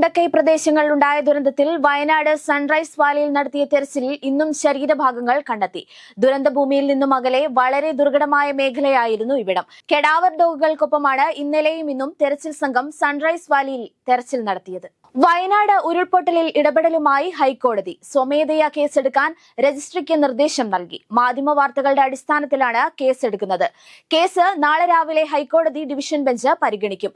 മുണ്ടക്കൈ പ്രദേശങ്ങളിൽ ഉണ്ടായ ദുരന്തത്തിൽ വയനാട് സൺറൈസ് വാലിയിൽ നടത്തിയ തെരച്ചിലിൽ ഇന്നും ശരീരഭാഗങ്ങൾ കണ്ടെത്തി. ദുരന്തഭൂമിയിൽ നിന്നും അകലെ വളരെ ദുർഘടമായ മേഖലയായിരുന്നു ഇവിടം. കെടാവർ ഡോഗുകൾക്കൊപ്പമാണ് ഇന്നലെയും ഇന്നും തെരച്ചിൽ സംഘം സൺറൈസ് വാലിയിൽ തെരച്ചിൽ നടത്തിയത്. വയനാട് ഉരുൾപൊട്ടലിൽ ഇടപെടലുമായി ഹൈക്കോടതി സ്വമേധയാ കേസെടുക്കാൻ രജിസ്ട്രിക്ക് നിർദ്ദേശം നൽകി. മാധ്യമ വാർത്തകളുടെ അടിസ്ഥാനത്തിലാണ് കേസെടുക്കുന്നത്. കേസ് നാളെ രാവിലെ ഹൈക്കോടതി ഡിവിഷൻ ബെഞ്ച് പരിഗണിക്കും.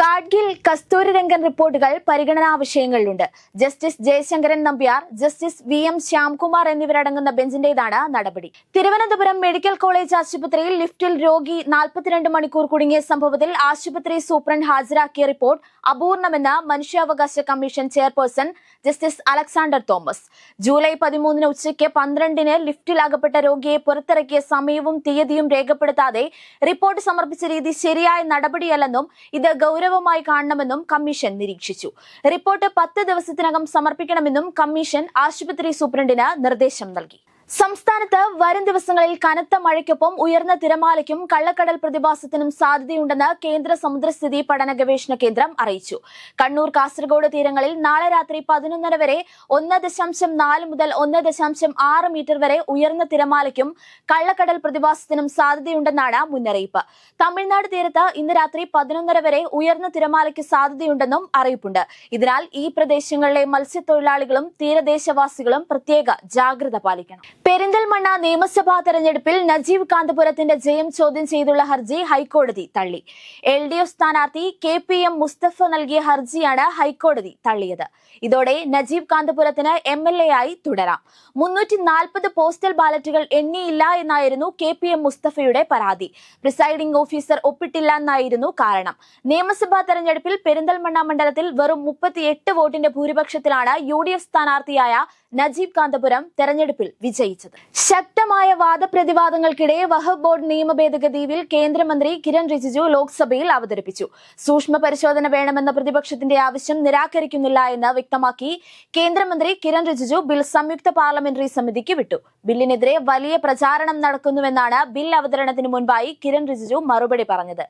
ഗാഡ്ഗിൽ കസ്തൂരിരംഗൻ റിപ്പോർട്ടുകൾ പരിഗണനാ വിഷയങ്ങളിലുണ്ട്. Justice Jayasankaran Nambiar justice V M Shyamkumar എന്നിവരടങ്ങുന്ന ബെഞ്ചിന്റേതാണ് നടപടി. തിരുവനന്തപുരം മെഡിക്കൽ കോളേജ് ആശുപത്രിയിൽ ലിഫ്റ്റിൽ രോഗി നാൽപ്പത്തിരണ്ട് മണിക്കൂർ കുടുങ്ങിയ സംഭവത്തിൽ ആശുപത്രി സൂപ്രണ്ട് ഹാജരാക്കിയ റിപ്പോർട്ട് അപൂർണമെന്ന് മനുഷ്യാവകാശ commission chairperson justice Alexander Thomas. July പതിമൂന്നിന് ഉച്ചയ്ക്ക് പന്ത്രണ്ടിന് ലിഫ്റ്റിൽ അകപ്പെട്ട രോഗിയെ പുറത്തിറക്കിയ സമയവും തീയതിയും രേഖപ്പെടുത്താതെ റിപ്പോർട്ട് സമർപ്പിച്ച രീതി ശരിയായ നടപടിയല്ലെന്നും ഇത് ഗൗരവമായി കാണണമെന്നും കമ്മീഷൻ നിരീക്ഷിച്ചു. റിപ്പോർട്ട് പത്ത് ദിവസത്തിനകം സമർപ്പിക്കണമെന്നും കമ്മീഷൻ ആശുപത്രി സൂപ്രണ്ടിന് നിർദ്ദേശം നൽകി. സംസ്ഥാനത്ത് വരും ദിവസങ്ങളിൽ കനത്ത മഴയ്ക്കൊപ്പം ഉയർന്ന തിരമാലയ്ക്കും കള്ളക്കടൽ പ്രതിഭാസത്തിനും സാധ്യതയുണ്ടെന്ന് കേന്ദ്ര സമുദ്രസ്ഥിതി പഠന ഗവേഷണ കേന്ദ്രം അറിയിച്ചു. കണ്ണൂർ കാസർഗോഡ് തീരങ്ങളിൽ നാളെ രാത്രി പതിനൊന്നര വരെ ഒന്ന് ദശാംശം നാല് മുതൽ ഒന്ന് ദശാംശം ആറ് മീറ്റർ വരെ ഉയർന്ന തിരമാലയ്ക്കും കള്ളക്കടൽ പ്രതിഭാസത്തിനും സാധ്യതയുണ്ടെന്നാണ് മുന്നറിയിപ്പ്. തമിഴ്നാട് തീരത്ത് ഇന്ന് രാത്രി പതിനൊന്നര വരെ ഉയർന്ന തിരമാലയ്ക്ക് സാധ്യതയുണ്ടെന്നും അറിയിപ്പുണ്ട്. ഇതിനാൽ ഈ പ്രദേശങ്ങളിലെ മത്സ്യത്തൊഴിലാളികളും തീരദേശവാസികളും പ്രത്യേക ജാഗ്രത പാലിക്കണം. പെരിന്തൽമണ്ണ നിയമസഭാ തെരഞ്ഞെടുപ്പിൽ നജീബ് കാന്തപുരത്തിന്റെ ജയം ചോദ്യം ചെയ്തുള്ള ഹർജി ഹൈക്കോടതി തള്ളി. എൽ ഡി എഫ് സ്ഥാനാർത്ഥി കെ പി എം മുസ്തഫ നൽകിയ ഹർജിയാണ് ഹൈക്കോടതി തള്ളിയത്. ഇതോടെ നജീബ് കാന്തപുരത്തിന് എം എൽ എ ആയി തുടരാം. മുന്നൂറ്റി നാൽപ്പത് പോസ്റ്റൽ ബാലറ്റുകൾ എണ്ണിയില്ല എന്നായിരുന്നു കെ പി എം മുസ്തഫയുടെ പരാതി. പ്രിസൈഡിംഗ് ഓഫീസർ ഒപ്പിട്ടില്ല എന്നായിരുന്നു കാരണം. നിയമസഭാ തെരഞ്ഞെടുപ്പിൽ പെരിന്തൽമണ്ണ മണ്ഡലത്തിൽ വെറും മുപ്പത്തിയെട്ട് വോട്ടിന്റെ ഭൂരിപക്ഷത്തിലാണ് യു ഡി എഫ് സ്ഥാനാർത്ഥിയായ നജീബ് കാന്തപുരം തെരഞ്ഞെടുപ്പിൽ വിജയിച്ചത്. ശക്തമായ വാദപ്രതിവാദങ്ങൾക്കിടെ വഹബ് ബോർഡ് നിയമ ഭേദഗതി ബിൽ കേന്ദ്രമന്ത്രി കിരൺ റിജിജു ലോക്സഭയിൽ അവതരിപ്പിച്ചു. സൂക്ഷ്മ പരിശോധന വേണമെന്ന പ്രതിപക്ഷത്തിന്റെ ആവശ്യം നിരാകരിക്കുന്നില്ല എന്ന് വ്യക്തമാക്കി കേന്ദ്രമന്ത്രി കിരൺ റിജിജു ബിൽ സംയുക്ത പാർലമെന്ററി സമിതിക്ക് വിട്ടു. ബില്ലിനെതിരെ വലിയ പ്രചാരണം നടക്കുന്നുവെന്നാണ് ബിൽ അവതരണത്തിന് മുൻപായി കിരൺ റിജിജു മറുപടി പറഞ്ഞത്.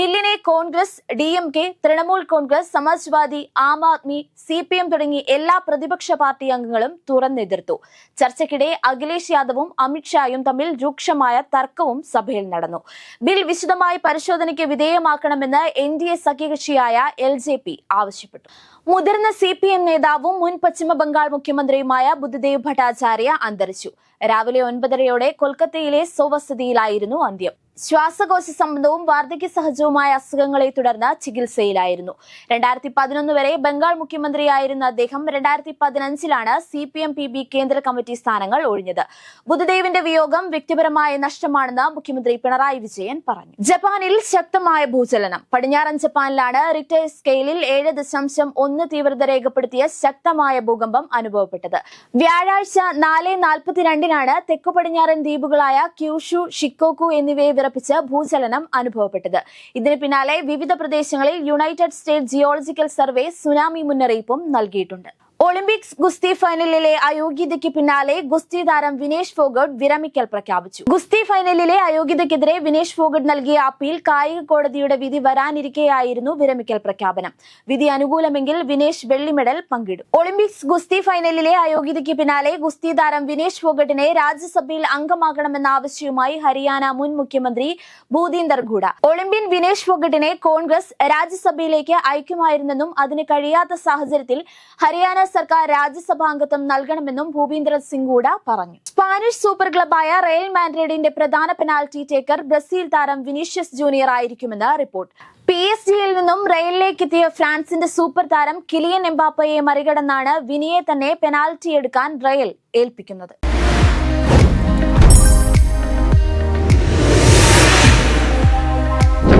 ബില്ലിനെ Congress D M K Trinamool Congress Samajwadi Aam Aadmi C P M തുടങ്ങി എല്ലാ പ്രതിപക്ഷ പാർട്ടി അംഗങ്ങളും തുറന്നെതിർത്തു. ചർച്ചയ്ക്കിടെ അഖിലേഷ് യാദവും അമിത്ഷായും തമ്മിൽ രൂക്ഷമായ തർക്കവും സഭയിൽ നടന്നു. ബിൽ വിശദമായി പരിശോധനയ്ക്ക് വിധേയമാക്കണമെന്ന് എൻ ഡി എ സഖ്യകക്ഷിയായ എൽ ജെ പി ആവശ്യപ്പെട്ടു. മുതിർന്ന സി പി എം നേതാവും മുൻ പശ്ചിമ ബംഗാൾ മുഖ്യമന്ത്രിയുമായ ബുദ്ധദേവ് ഭട്ടാചാര്യ അന്തരിച്ചു. രാവിലെ ഒൻപതരയോടെ കൊൽക്കത്തയിലെ സ്വവസതിയിലായിരുന്നു അന്ത്യം. ശ്വാസകോശ സംബന്ധവും വാർദ്ധക്യ സഹജവുമായ അസുഖങ്ങളെ തുടർന്ന് ചികിത്സയിലായിരുന്നു. രണ്ടായിരത്തി പതിനൊന്ന് വരെ ബംഗാൾ മുഖ്യമന്ത്രിയായിരുന്ന അദ്ദേഹം രണ്ടായിരത്തി പതിനഞ്ചിലാണ് C P M P B കേന്ദ്ര കമ്മിറ്റി സ്ഥാനങ്ങൾ ഒഴിഞ്ഞത്. ബുദ്ധദേവിന്റെ വിയോഗം വ്യക്തിപരമായ നഷ്ടമാണെന്ന് മുഖ്യമന്ത്രി പിണറായി വിജയൻ പറഞ്ഞു. ജപ്പാനിൽ ശക്തമായ ഭൂചലനം. പടിഞ്ഞാറൻ ജപ്പാനിലാണ് റിക്ടർ സ്കെയിലിൽ ഏഴ് ദശാംശം ഒന്ന് തീവ്രത രേഖപ്പെടുത്തിയ ശക്തമായ ഭൂകമ്പം അനുഭവപ്പെട്ടത്. വ്യാഴാഴ്ച നാല് നാൽപ്പത്തിരണ്ടിനാണ് തെക്കു പടിഞ്ഞാറൻ ദ്വീപുകളായ ക്യൂഷു ഷിക്കോക്കു എന്നിവയെ വിറപ്പിച്ച് ഭൂചലനം അനുഭവപ്പെട്ടത്. ഇതിന് പിന്നാലെ വിവിധ പ്രദേശങ്ങളിൽ United State Geological Survey tsunami മുന്നറിയിപ്പും നൽകിയിട്ടുണ്ട്. ഒളിമ്പിക്സ് ഗുസ്തി ഫൈനലിലെ അയോഗ്യതയ്ക്ക് പിന്നാലെ ഗുസ്തി താരം വിനേഷ് ഫോഗട്ട് വിരമിക്കൽ പ്രഖ്യാപിച്ചു. ഗുസ്തി ഫൈനലിലെ അയോഗ്യതയ്ക്കെതിരെ വിനേഷ് ഫോഗട്ട് നൽകിയ അപ്പീൽ കായിക കോടതിയുടെ വിധി വരാനിരിക്കെയായിരുന്നു വിരമിക്കൽ പ്രഖ്യാപനം. വിധി അനുകൂലമെങ്കിൽ വിനേഷ് വെള്ളി മെഡൽ പങ്കിടും. ഒളിമ്പിക്സ് ഗുസ്തി ഫൈനലിലെ അയോഗ്യതയ്ക്ക് പിന്നാലെ ഗുസ്തി താരം വിനേഷ് ഫോഗട്ടിനെ രാജ്യസഭയിൽ അംഗമാക്കണമെന്ന ആവശ്യവുമായി ഹരിയാന മുൻ മുഖ്യമന്ത്രി ഭൂതീന്ദർ ഗൂഡ. ഒളിമ്പ്യൻ വിനേഷ് ഫോഗട്ടിനെ കോൺഗ്രസ് രാജ്യസഭയിലേക്ക് അയക്കുമായിരുന്നെന്നും അതിന് കഴിയാത്ത സാഹചര്യത്തിൽ ഹരിയാന സർക്കാർ രാജ്യസഭാംഗത്വം നൽകണമെന്നും ഭൂപീന്ദർ സിംഗ് ഹൂഡ പറഞ്ഞു. സ്പാനിഷ് സൂപ്പർ ക്ലബായ റയൽ മാൻഡ്രിഡിന്റെ പ്രധാന പെനാൽറ്റി ടേക്കർ ബ്രസീൽ താരം വിനീഷ്യസ് ജൂനിയർ ആയിരിക്കുമെന്ന് റിപ്പോർട്ട്. പി എസ് ജിയിൽ നിന്നും റെയിലിലേക്ക് എത്തിയ ഫ്രാൻസിന്റെ സൂപ്പർ താരം കിലിയൻ എംബാപ്പയെ മറികടന്നാണ് വിനിയെ തന്നെ പെനാൽറ്റി എടുക്കാൻ റയൽ ഏൽപ്പിക്കുന്നത്.